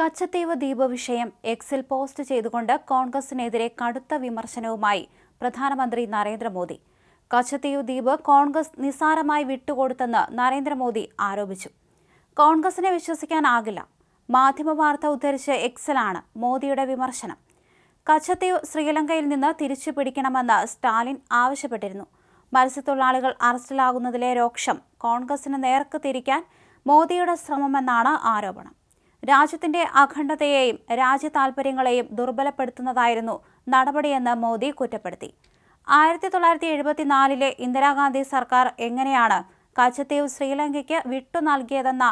കച്ചത്തീവ് ദ്വീപ് വിഷയം എക്സിൽ പോസ്റ്റ് ചെയ്തുകൊണ്ട് കോൺഗ്രസിനെതിരെ കടുത്ത വിമർശനവുമായി പ്രധാനമന്ത്രി നരേന്ദ്രമോദി. കച്ചത്തീവ് ദ്വീപ് കോൺഗ്രസ് നിസ്സാരമായി വിട്ടുകൊടുത്തെന്ന് നരേന്ദ്രമോദി ആരോപിച്ചു. കോൺഗ്രസിനെ വിശ്വസിക്കാനാകില്ല. മാധ്യമവാർത്ത ഉദ്ധരിച്ച് എക്സലാണ് മോദിയുടെ വിമർശനം. കച്ചത്തീവ് ശ്രീലങ്കയിൽ നിന്ന് തിരിച്ചു പിടിക്കണമെന്ന് സ്റ്റാലിൻ ആവശ്യപ്പെട്ടിരുന്നു. മത്സ്യത്തൊഴിലാളികൾ അറസ്റ്റിലാകുന്നതിലെ രോക്ഷം കോൺഗ്രസിന് നേർക്ക് തിരിക്കാൻ മോദിയുടെ ശ്രമമെന്നാണ് ആരോപണം. രാജ്യത്തിന്റെ അഖണ്ഡതയെയും രാജ്യ താൽപര്യങ്ങളെയും ദുർബലപ്പെടുത്തുന്നതായിരുന്നു നടപടിയെന്ന് മോദി കുറ്റപ്പെടുത്തി. ആയിരത്തി തൊള്ളായിരത്തി എഴുപത്തിനാലിലെ ഇന്ദിരാഗാന്ധി സർക്കാർ എങ്ങനെയാണ് കച്ചത്തീവ് ശ്രീലങ്കയ്ക്ക് വിട്ടു നൽകിയതെന്ന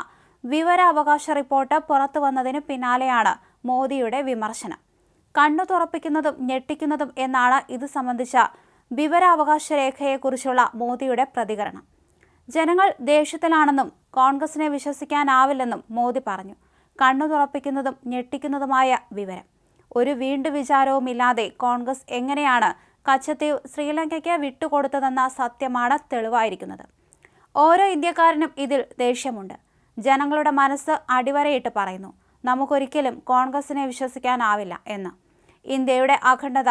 വിവരാവകാശ റിപ്പോർട്ട് പുറത്തു വന്നതിന് പിന്നാലെയാണ് മോദിയുടെ വിമർശനം. കണ്ണു തുറപ്പിക്കുന്നതും ഞെട്ടിക്കുന്നതും എന്നാണ് ഇത് സംബന്ധിച്ച വിവരാവകാശ രേഖയെക്കുറിച്ചുള്ള മോദിയുടെ പ്രതികരണം. ജനങ്ങൾ ദേഷ്യത്തിലാണെന്നും കോൺഗ്രസിനെ വിശ്വസിക്കാനാവില്ലെന്നും മോദി പറഞ്ഞു. കണ്ണു തുറപ്പിക്കുന്നതും ഞെട്ടിക്കുന്നതുമായ വിവരം. ഒരു വീണ്ടു വിചാരവുമില്ലാതെ കോൺഗ്രസ് എങ്ങനെയാണ് കച്ചത്തീവ് ശ്രീലങ്കയ്ക്ക് വിട്ടുകൊടുത്തതെന്ന സത്യമാണ് തെളിവായിരിക്കുന്നത്. ഓരോ ഇന്ത്യക്കാരനും ഇതിൽ ദേഷ്യമുണ്ട്. ജനങ്ങളുടെ മനസ്സ് അടിവരയിട്ട് പറയുന്നു നമുക്കൊരിക്കലും കോൺഗ്രസിനെ വിശ്വസിക്കാനാവില്ല എന്ന്. ഇന്ത്യയുടെ അഖണ്ഡത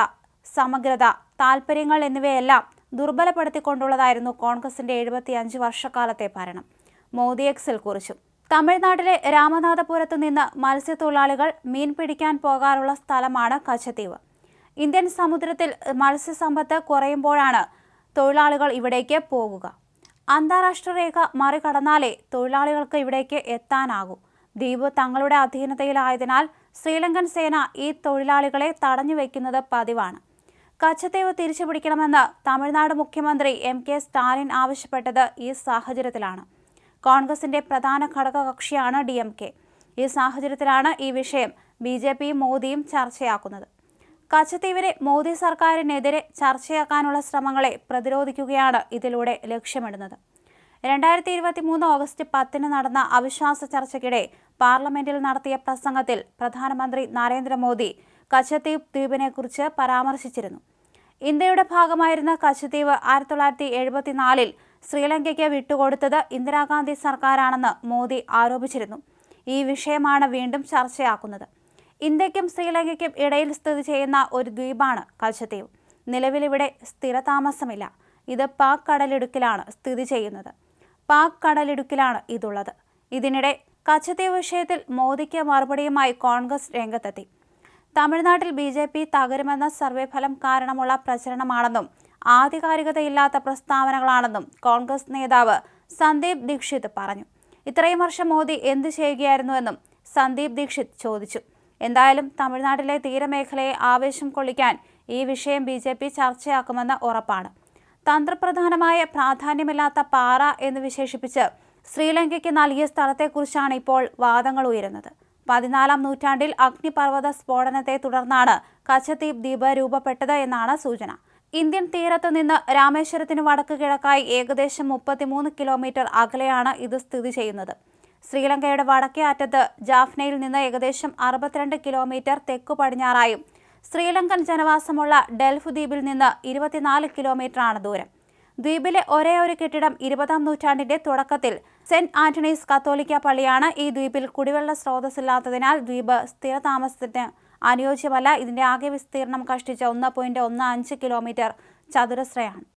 സമഗ്രത താൽപ്പര്യങ്ങൾ എന്നിവയെല്ലാം ദുർബലപ്പെടുത്തിക്കൊണ്ടുള്ളതായിരുന്നു കോൺഗ്രസിന്റെ എഴുപത്തിയഞ്ച് വർഷക്കാലത്തെ ഭരണം. മോദി എക്സിൽ കുറിച്ചു തമിഴ്നാട്ടിലെ രാമനാഥപുരത്ത് നിന്ന് മത്സ്യത്തൊഴിലാളികൾ മീൻ പിടിക്കാൻ പോകാറുള്ള സ്ഥലമാണ് കച്ചത്തീവ്. ഇന്ത്യൻ സമുദ്രത്തിൽ മത്സ്യസമ്പത്ത് കുറയുമ്പോഴാണ് തൊഴിലാളികൾ ഇവിടേക്ക് പോകുക. അന്താരാഷ്ട്ര രേഖ മറികടന്നാലേ തൊഴിലാളികൾക്ക് ഇവിടേക്ക് എത്താനാകൂ. ദ്വീപ് തങ്ങളുടെ അധീനതയിലായതിനാൽ ശ്രീലങ്കൻ സേന ഈ തൊഴിലാളികളെ തടഞ്ഞു വയ്ക്കുന്നത് പതിവാണ്. കച്ചത്തീവ് തിരിച്ചുപിടിക്കണമെന്ന് തമിഴ്നാട് മുഖ്യമന്ത്രി എം കെ സ്റ്റാലിൻ ആവശ്യപ്പെട്ടത് ഈ സാഹചര്യത്തിലാണ്. കോൺഗ്രസിന്റെ പ്രധാന ഘടകകക്ഷിയാണ് ഡി എം കെ. ഈ സാഹചര്യത്തിലാണ് ഈ വിഷയം ബി ജെ പിയും മോദിയും ചർച്ചയാക്കുന്നത്. കച്ചത്തീവിനെ മോദി സർക്കാരിനെതിരെ ചർച്ചയാക്കാനുള്ള ശ്രമങ്ങളെ പ്രതിരോധിക്കുകയാണ് ഇതിലൂടെ ലക്ഷ്യമിടുന്നത്. രണ്ടായിരത്തി ഇരുപത്തി മൂന്ന് ഓഗസ്റ്റ് പത്തിന് നടന്ന അവിശ്വാസ ചർച്ചയ്ക്കിടെ പാർലമെന്റിൽ നടത്തിയ പ്രസംഗത്തിൽ പ്രധാനമന്ത്രി നരേന്ദ്രമോദി കച്ചത്തീവ് ദ്വീപിനെക്കുറിച്ച് പരാമർശിച്ചിരുന്നു. ഇന്ത്യയുടെ ഭാഗമായിരുന്ന കച്ചത്തീവ് ആയിരത്തി തൊള്ളായിരത്തി എഴുപത്തിനാലിൽ ശ്രീലങ്കയ്ക്ക് വിട്ടുകൊടുത്തത് ഇന്ദിരാഗാന്ധി സർക്കാരാണെന്ന് മോദി ആരോപിച്ചിരുന്നു. ഈ വിഷയമാണ് വീണ്ടും ചർച്ചയാക്കുന്നത്. ഇന്ത്യക്കും ശ്രീലങ്കയ്ക്കും ഇടയിൽ സ്ഥിതി ചെയ്യുന്ന ഒരു ദ്വീപാണ് കച്ചത്തീവ് നിലവിലിവിടെ സ്ഥിരതാമസമില്ല ഇത് പാക് കടലിടുക്കിലാണ് സ്ഥിതി ചെയ്യുന്നത്. പാക് കടലിടുക്കിലാണ് ഇതുള്ളത്. ഇതിനിടെ കച്ചത്തീവ് വിഷയത്തിൽ മോദിക്ക് മറുപടിയുമായി കോൺഗ്രസ് രംഗത്തെത്തി. തമിഴ്നാട്ടിൽ ബി ജെ പി തകരുമെന്ന സർവേ ഫലം കാരണമുള്ള പ്രചരണമാണെന്നും ആധികാരികതയില്ലാത്ത പ്രസ്താവനകളാണെന്നും കോൺഗ്രസ് നേതാവ് സന്ദീപ് ദീക്ഷിത് പറഞ്ഞു. ഇത്രയും വർഷം മോദി എന്ത് ചെയ്യുകയായിരുന്നുവെന്നും സന്ദീപ് ദീക്ഷിത് ചോദിച്ചു. എന്തായാലും തമിഴ്നാട്ടിലെ തീരമേഖലയെ ആവേശം കൊള്ളിക്കാൻ ഈ വിഷയം ബി ജെ പി ചർച്ചയാക്കുമെന്ന് ഉറപ്പാണ്. തന്ത്രപ്രധാനമായ പ്രാധാന്യമില്ലാത്ത പാറ എന്ന് വിശേഷിപ്പിച്ച് ശ്രീലങ്കയ്ക്ക് നൽകിയ സ്ഥലത്തെക്കുറിച്ചാണ് ഇപ്പോൾ വാദങ്ങൾ ഉയരുന്നത്. പതിനാലാം നൂറ്റാണ്ടിൽ അഗ്നിപർവത സ്ഫോടനത്തെ തുടർന്നാണ് കച്ചദ്വീപ് ദ്വീപ് രൂപപ്പെട്ടത് എന്നാണ് സൂചന. ഇന്ത്യൻ തീരത്ത് നിന്ന് രാമേശ്വരത്തിന് വടക്ക് കിഴക്കായി ഏകദേശം മുപ്പത്തിമൂന്ന് കിലോമീറ്റർ അകലെയാണ് ഇത് സ്ഥിതി ചെയ്യുന്നത്. ശ്രീലങ്കയുടെ വടക്കേ അറ്റത്ത് ജാഫ്നയിൽ നിന്ന് ഏകദേശം അറുപത്തിരണ്ട് കിലോമീറ്റർ തെക്കു പടിഞ്ഞാറായും ശ്രീലങ്കൻ ജനവാസമുള്ള ഡെൽഫ് ദ്വീപിൽ നിന്ന് ഇരുപത്തിനാല് കിലോമീറ്ററാണ് ദൂരം. ദ്വീപിലെ ഒരേ ഒരു കെട്ടിടം ഇരുപതാം നൂറ്റാണ്ടിന്റെ തുടക്കത്തിൽ സെന്റ് ആന്റണീസ് കത്തോലിക്ക പള്ളിയാണ് ഈ ദ്വീപിൽ കുടിവെള്ള സ്രോതസ്സില്ലാത്തതിനാൽ ദ്വീപ് സ്ഥിരതാമസത്തിന് അനുയോജ്യമല്ല. ഇതിന്റെ ആകെ വിസ്തീർണം കഷ്ടിച്ച ഒന്ന് പോയിന്റ് ഒന്ന് അഞ്ച് കിലോമീറ്റർ ചതുരശ്രയാണ്.